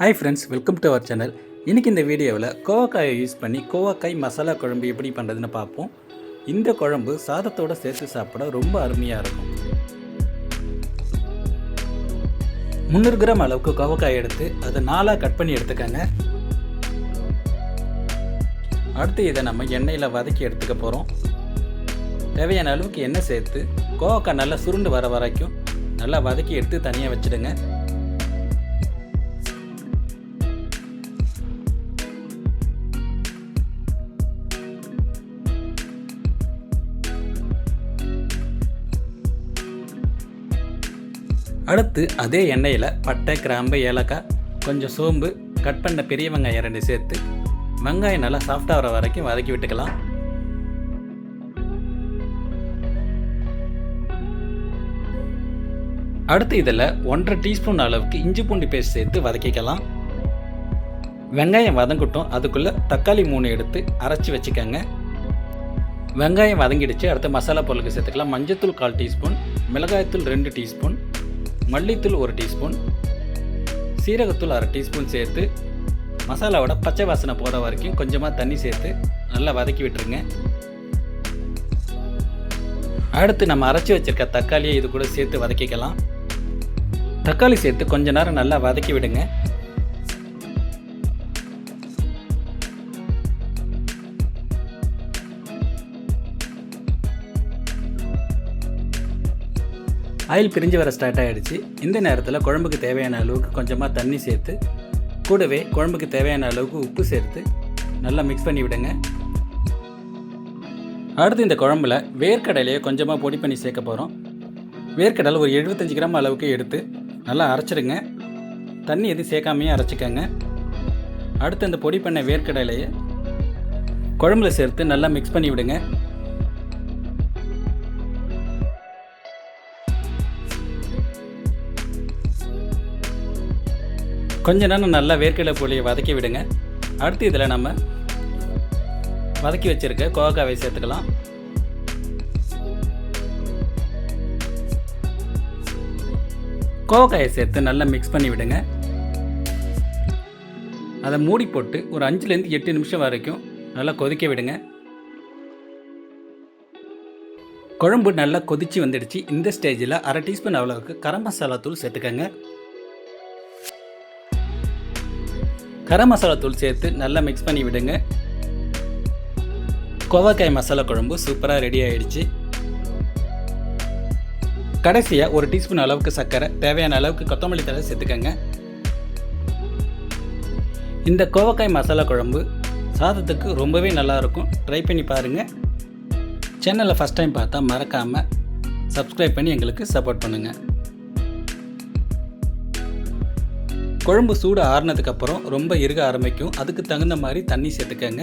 Hi friends welcome to our channel இன்றைக்கி இந்த வீடியோவில் கோவக்காயை யூஸ் பண்ணி கோவக்காய் மசாலா குழம்பு எப்படி பண்ணுறதுன்னு பார்ப்போம். இந்த குழம்பு சாதத்தோட சேர்த்து சாப்பிட ரொம்ப அருமையாக இருக்கும். முந்நூறு கிராம் அளவுக்கு கோவக்காய் எடுத்து அதை நாலாக கட் பண்ணி எடுத்துக்கங்க. அடுத்து இதை நம்ம எண்ணெயில் வதக்கி எடுத்துக்க போகிறோம் தேவையான அளவுக்கு எண்ணெய் சேர்த்து கோவக்காய் நல்லா சுருண்டு வர வரைக்கும் நல்லா வதக்கி எடுத்து தனியாக வச்சுடுங்க. அடுத்து அதே எண்ணெயில் பட்டை கிராம்பு ஏலக்காய் கொஞ்சம் சோம்பு கட் பண்ண பெரிய வெங்காயம் ரெண்டு சேர்த்து வெங்காயம் நல்லா சாஃப்டாக வர வரைக்கும் வதக்கி விட்டுக்கலாம். அடுத்து இதில் ஒன்றரை டீஸ்பூன் அளவுக்கு இஞ்சி பூண்டு பேஸ்ட் சேர்த்து வதக்கிக்கலாம். வெங்காயம் வதங்கட்டும் அதுக்குள்ளே தக்காளி மூணு எடுத்து அரைச்சி வச்சுக்கோங்க. வெங்காயம் வதங்கிடுச்சு அடுத்து மசாலா பொருளுக்கு சேர்த்துக்கலாம். மஞ்சத்தூள் கால் டீஸ்பூன் மிளகாயத்தூள் ரெண்டு டீஸ்பூன் மல்லித்தூள் ஒரு டீஸ்பூன் சீரகத்தூள் அரை டீஸ்பூன் சேர்த்து மசாலாவோட பச்சை வாசனை போகிற வரைக்கும் கொஞ்சமாக தண்ணி சேர்த்து நல்லா வதக்கி விட்டுருங்க. அடுத்து நம்ம அரைச்சி வச்சுருக்க தக்காளியை இது கூட சேர்த்து வதக்கிக்கலாம். தக்காளி சேர்த்து கொஞ்ச நேரம் நல்லா வதக்கி விடுங்க. ஆயில் பிரிஞ்சு வர ஸ்டார்ட் ஆகிடுச்சு இந்த நேரத்தில் குழம்புக்கு தேவையான அளவுக்கு கொஞ்சமாக தண்ணி சேர்த்து கூடவே குழம்புக்கு தேவையான அளவுக்கு உப்பு சேர்த்து நல்லா மிக்ஸ் பண்ணி விடுங்க. அடுத்து இந்த குழம்புல வேர்க்கடலையை கொஞ்சமாக பொடி பண்ணி சேர்க்க போகிறோம் வேர்க்கடலை ஒரு எழுபத்தஞ்சு கிராம் அளவுக்கு எடுத்து நல்லா அரைச்சிடுங்க. தண்ணி எதுவும் சேர்க்காமையே அரைச்சிக்கோங்க. அடுத்து இந்த பொடி பண்ண வேர்க்கடலையை குழம்புல சேர்த்து நல்லா மிக்ஸ் பண்ணி விடுங்க. கொஞ்ச நேரம் நல்லா வேர்க்கடலை புளியை வதக்கி விடுங்க. அடுத்து இதில் நம்ம வதக்கி வச்சுருக்க கோவக்காவை சேர்த்துக்கலாம். கோவக்காயை சேர்த்து நல்லா மிக்ஸ் பண்ணி விடுங்க. அதை மூடி போட்டு ஒரு அஞ்சுலேருந்து எட்டு நிமிஷம் வரைக்கும் நல்லா கொதிக்க விடுங்க. குழம்பு நல்லா கொதிச்சு வந்துடுச்சு. இந்த ஸ்டேஜில் அரை டீஸ்பூன் அளவுக்கு கரம் மசாலா தூள் சேர்த்துக்கங்க. கரம் மசாலா தூள் சேர்த்து நல்லா மிக்ஸ் பண்ணி விடுங்க. கோவக்காய் மசாலா குழம்பு சூப்பராக ரெடி ஆயிடுச்சு. கடைசியாக ஒரு டீஸ்பூன் அளவுக்கு சர்க்கரை தேவையான அளவுக்கு கொத்தமல்லி தழை சேர்த்துக்கங்க. இந்த கோவக்காய் மசாலா குழம்பு சாதத்துக்கு ரொம்பவே நல்லாயிருக்கும் ட்ரை பண்ணி பாருங்கள் சேனலை ஃபஸ்ட் டைம் பார்த்தா மறக்காமல் சப்ஸ்கிரைப் பண்ணி எங்களுக்கு சப்போர்ட் பண்ணுங்கள் குழம்பு சூடு ஆறுனதுக்கப்புறம் ரொம்ப இருக ஆரம்பிக்கும். அதுக்கு தகுந்த மாதிரி தண்ணி சேர்த்துக்கங்க.